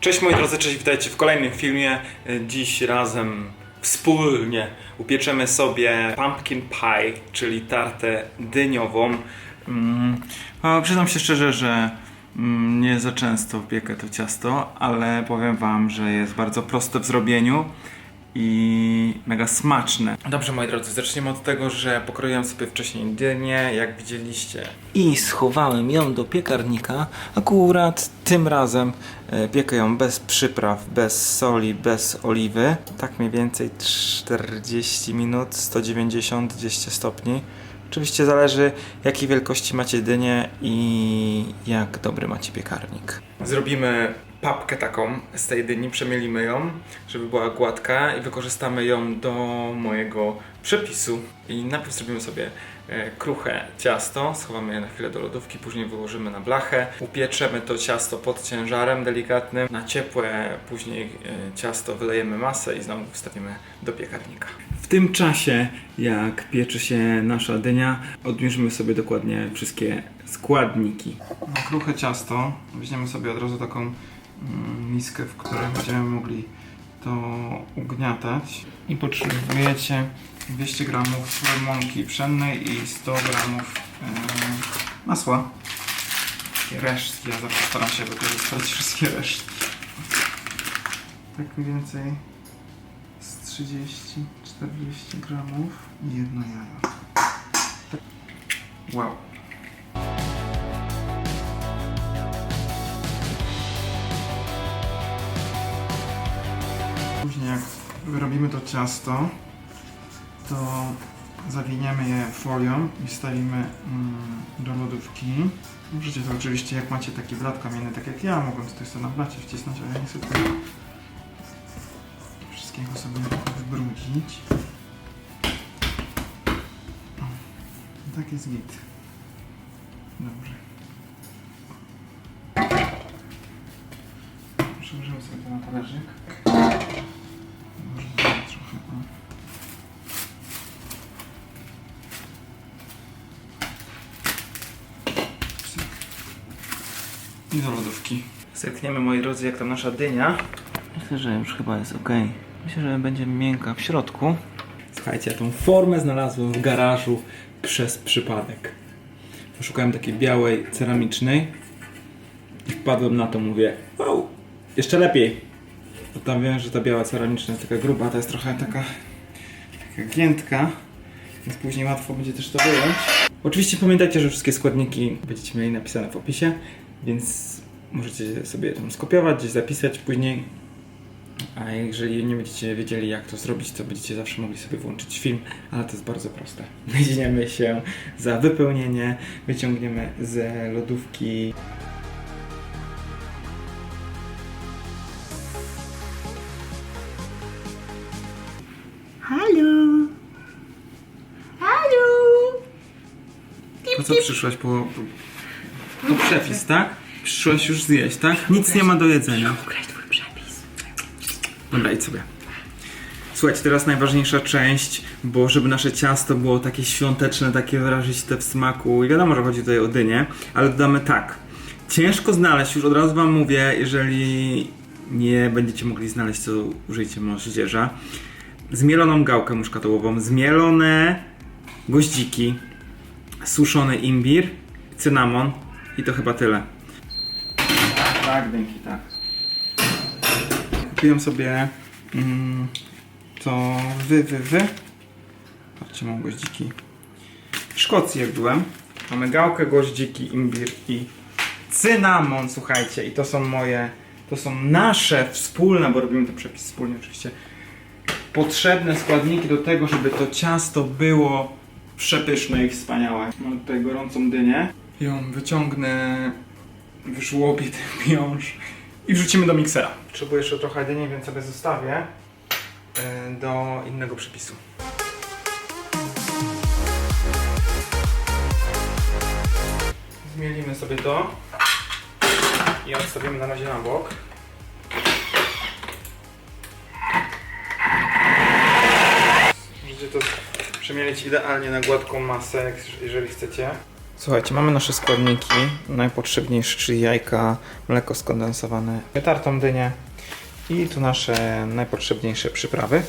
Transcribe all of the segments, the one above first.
Cześć moi drodzy, cześć, witajcie w kolejnym filmie. Dziś razem wspólnie upieczemy sobie pumpkin pie, czyli tartę dyniową. Mm, przyznam się szczerze, że mm, nie za często piekę to ciasto, ale powiem wam, że jest bardzo proste w zrobieniu i mega smaczne. Dobrze moi drodzy, zaczniemy od tego, że pokroiłem sobie wcześniej dynię, jak widzieliście. i schowałem ją do piekarnika. Akurat tym razem e, piekę ją bez przypraw, bez soli, bez oliwy. Tak mniej więcej 40 minut, 190-200 stopni. Oczywiście zależy jakiej wielkości macie dynię i jak dobry macie piekarnik. Zrobimy papkę taką z tej dyni, przemielimy ją, żeby była gładka i wykorzystamy ją do mojego przepisu. I najpierw zrobimy sobie e, kruche ciasto, schowamy je na chwilę do lodówki, później wyłożymy na blachę, upieczemy to ciasto pod ciężarem delikatnym, na ciepłe później e, ciasto wylejemy masę i znowu wstawimy do piekarnika. W tym czasie, jak pieczy się nasza dynia, odmierzymy sobie dokładnie wszystkie składniki. Na kruche ciasto weźmiemy sobie od razu taką miskę, w której będziemy mogli to ugniatać i potrzebujecie 200 gramów mąki pszennej i 100 gramów e, masła. Resztki, ja zawsze staram się wykorzystać wszystkie resztki. Tak mniej więcej z 30-40 gramów i jedno jajo. Wow. Wyrobimy to ciasto, to zawiniemy je folią i wstawimy mm, do lodówki. Możecie to oczywiście, jak macie taki blat kamienny, tak jak ja, mogłem tutaj sobie na blacie wcisnąć, ale ja nie chcę tutaj wszystkiego sobie wybrudzić. Tak jest git. Dobrze. Przełożymy sobie to na talerzyk. I do lodówki. Zerkniemy moi drodzy jak tam nasza dynia. Myślę, że już chyba jest ok. Myślę, że będzie miękka w środku. Słuchajcie, ja tą formę znalazłem w garażu przez przypadek. Poszukałem takiej białej, ceramicznej i wpadłem na to, mówię, wow, jeszcze lepiej. Bo tam wiem, że ta biała ceramiczna jest taka gruba, ta jest trochę taka, taka giętka, więc później łatwo będzie też to wyjąć. Oczywiście pamiętajcie, że wszystkie składniki będziecie mieli napisane w opisie, więc możecie sobie tam skopiować, gdzieś zapisać później. A jeżeli nie będziecie wiedzieli jak to zrobić, to będziecie zawsze mogli sobie włączyć film, ale to jest bardzo proste. Weźmiemy się za wypełnienie, wyciągniemy z lodówki co przyszłaś po, po, po przepis, tak? Przyszłaś już zjeść, tak? Nic nie ma do jedzenia. Ukraść twój przepis. Dobra, idź sobie. Słuchajcie, teraz najważniejsza część, bo żeby nasze ciasto było takie świąteczne, takie wyraziste w smaku. I wiadomo, że chodzi tutaj o dynię, ale dodamy tak. Ciężko znaleźć, już od razu wam mówię, jeżeli nie będziecie mogli znaleźć, to użyjcie moździerza. Zmieloną gałkę muszkatołową, zmielone goździki, suszony imbir, cynamon i to chyba tyle. Tak, dzięki, tak. Kupiłem sobie mm, to wy, wy, wy. Patrzcie, mam goździki. W Szkocji jak byłem. Mamy gałkę, goździki, imbir i cynamon, słuchajcie. I to są moje, to są nasze wspólne, bo robimy to przepis wspólnie oczywiście. Potrzebne składniki do tego, żeby to ciasto było przepyszne i wspaniałe. Mam tutaj gorącą dynię. Ją wyciągnę, wyżłobię ten miąższ i wrzucimy do miksera. Potrzebuję jeszcze trochę dyni, więc sobie zostawię e, do innego przepisu. Zmielimy sobie to i odstawimy na razie na bok. Przemielić idealnie na gładką masę, jeżeli chcecie. Słuchajcie, mamy nasze składniki najpotrzebniejsze, czyli jajka, mleko skondensowane, wytartą dynię i tu nasze najpotrzebniejsze przyprawy.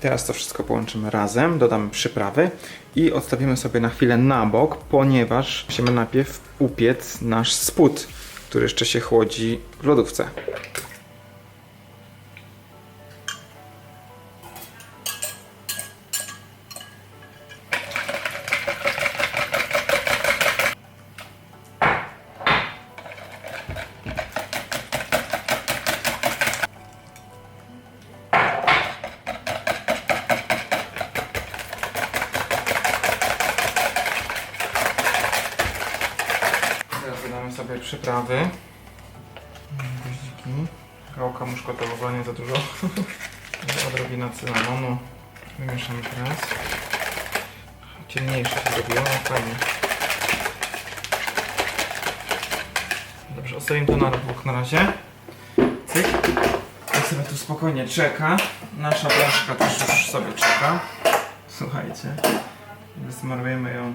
Teraz to wszystko połączymy razem, dodamy przyprawy i odstawimy sobie na chwilę na bok, ponieważ musimy najpierw upiec nasz spód, który jeszcze się chłodzi w lodówce. Przyprawy. Goździki. Gałka muszko to w ogóle nie za dużo. Odrobina cynamonu. Wymieszamy teraz. Ciemniejsze się zrobiło, no fajnie. Dobrze, ostawimy to na bok na razie. Cyk. Jak sobie tu spokojnie czeka. Nasza blaszka też już sobie czeka. Słuchajcie. Wysmarujemy ją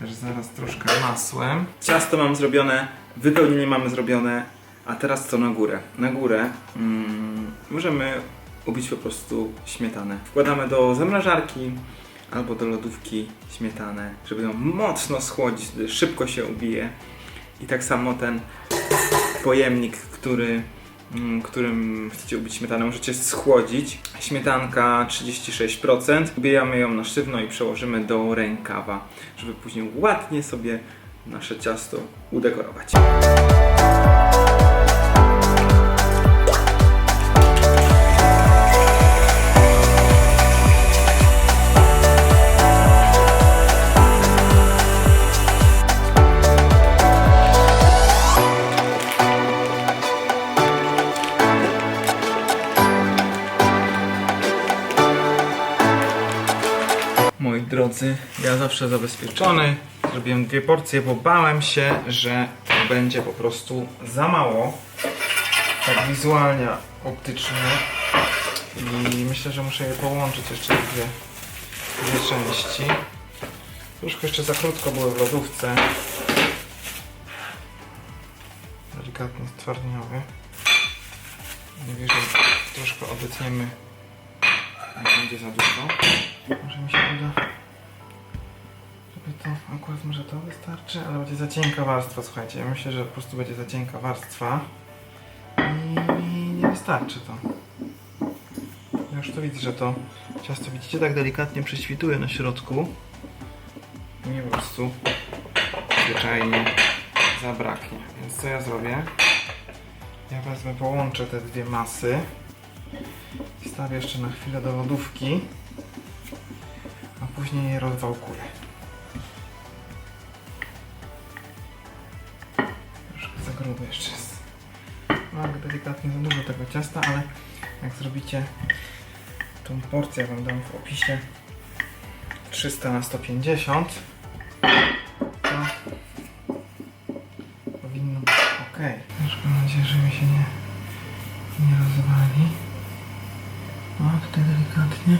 też zaraz troszkę masłem. Ciasto mam zrobione, wypełnienie mamy zrobione, a teraz co na górę? Na górę mm, możemy ubić po prostu śmietanę. Wkładamy do zamrażarki albo do lodówki śmietanę, żeby ją mocno schłodzić, szybko się ubije. I tak samo ten pojemnik, który, którym chcecie ubić śmietanę, możecie schłodzić. Śmietanka 36%. Ubijamy ją na sztywno i przełożymy do rękawa, żeby później ładnie sobie nasze ciasto udekorować. Ja zawsze zabezpieczony. Zrobiłem dwie porcje, bo bałem się, że będzie po prostu za mało. Tak wizualnie, optycznie. I myślę, że muszę je połączyć jeszcze dwie, dwie części. Troszkę jeszcze za krótko były w lodówce. Delikatnie stwardniały. Najwyżej troszkę obetniemy, jak będzie za dużo. Może mi się uda. Żeby to akurat może to wystarczy, ale będzie za cienka warstwa, słuchajcie. Ja myślę, że po prostu będzie za cienka warstwa i nie wystarczy to. Ja już tu widzę, że to ciasto widzicie tak delikatnie prześwituje na środku i po prostu zwyczajnie zabraknie. Więc co ja zrobię? Ja wezmę, połączę te dwie masy. Wstawię jeszcze na chwilę do lodówki a później je rozwałkuję. Za grubo jeszcze jest. Mam delikatnie za dużo tego ciasta, ale jak zrobicie tą porcję, wam dam w opisie 300 na 150 to powinno być ok. Już mam nadzieję, że mi się nie, nie rozwali. O, tutaj delikatnie.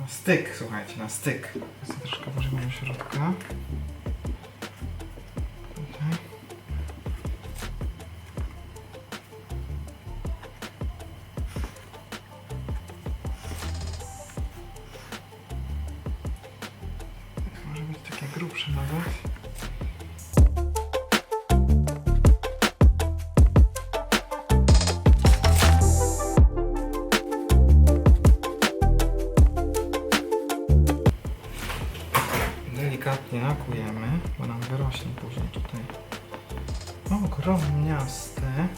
Na styk, słuchajcie, na styk. Teraz troszkę włożymy do środka. Wyrośnie później tutaj ogromniaste.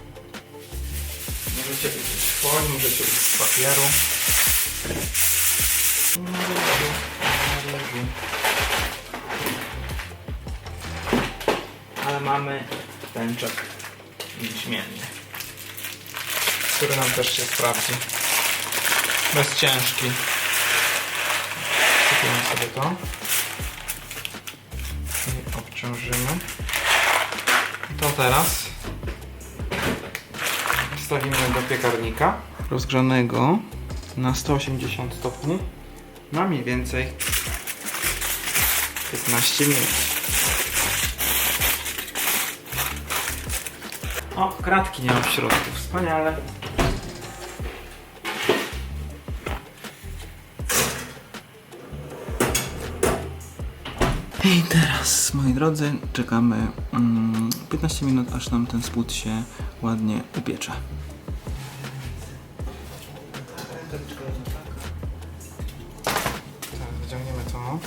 Możecie użyć folii, możecie użyć papieru. Na ryżu, na. Ale mamy pęczek jęczmienny, który nam też się sprawdzi. Bez ciężki. Kupimy sobie to obciążymy. To teraz wstawimy do piekarnika rozgrzanego na 180 stopni na mniej więcej 15 minut. O, kratki nie ma w środku, wspaniale. I teraz, moi drodzy, czekamy mm, 15 minut, aż nam ten spód się ładnie upiecze. Teraz wyciągniemy to.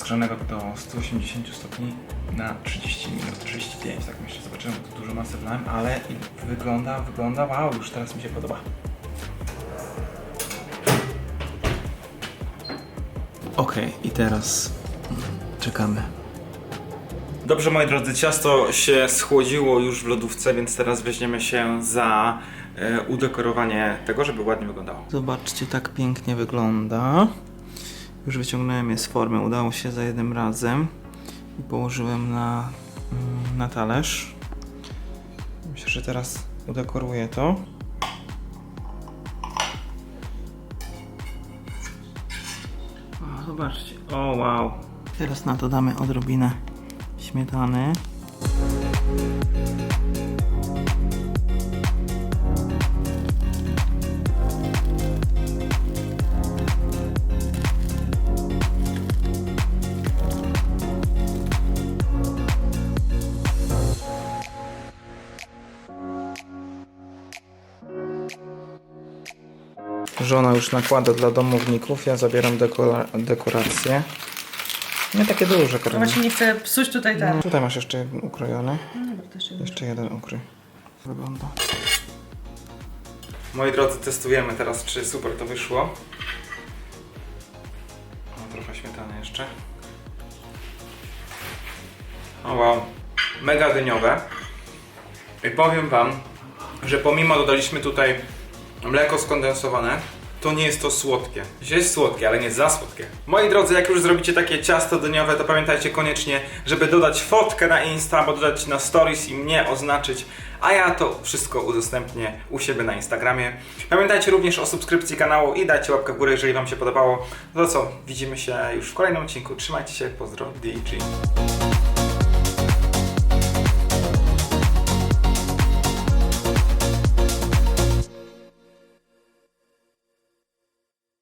Rozgrzanego do 180 stopni na 30 minut, 35, tak myślę. Zobaczymy, bo tu dużo masy wlałem, ale wygląda, wygląda, wow, już teraz mi się podoba. Okej, i teraz czekamy. Dobrze, moi drodzy, ciasto się schłodziło już w lodówce, więc teraz weźmiemy się za e, udekorowanie tego, żeby ładnie wyglądało. Zobaczcie, tak pięknie wygląda. Już wyciągnąłem je z formy, udało się za jednym razem i położyłem na, mm, na talerz. Myślę, że teraz udekoruję to. O, zobaczcie. O, wow. Teraz na to damy odrobinę śmietany. Żona już nakłada dla domowników, ja zabieram dekora- dekoracje. Nie takie duże, No właśnie nie chcę psuć tutaj ten. No, tutaj masz jeszcze jeden ukrojony. No dobra, też się Jeszcze jeden ukryj. Wygląda. Moi drodzy, testujemy teraz, czy super to wyszło. O, trochę śmietany jeszcze. O wow, mega dyniowe. I powiem Wam, że pomimo dodaliśmy tutaj mleko skondensowane, to nie jest to słodkie. Jest słodkie, ale nie za słodkie. Moi drodzy, jak już zrobicie takie ciasto dyniowe, to pamiętajcie koniecznie, żeby dodać fotkę na Insta, albo dodać na stories i mnie oznaczyć, a ja to wszystko udostępnię u siebie na Instagramie. Pamiętajcie również o subskrypcji kanału i dajcie łapkę w górę, jeżeli Wam się podobało. No to co, widzimy się już w kolejnym odcinku. Trzymajcie się, pozdro, DG.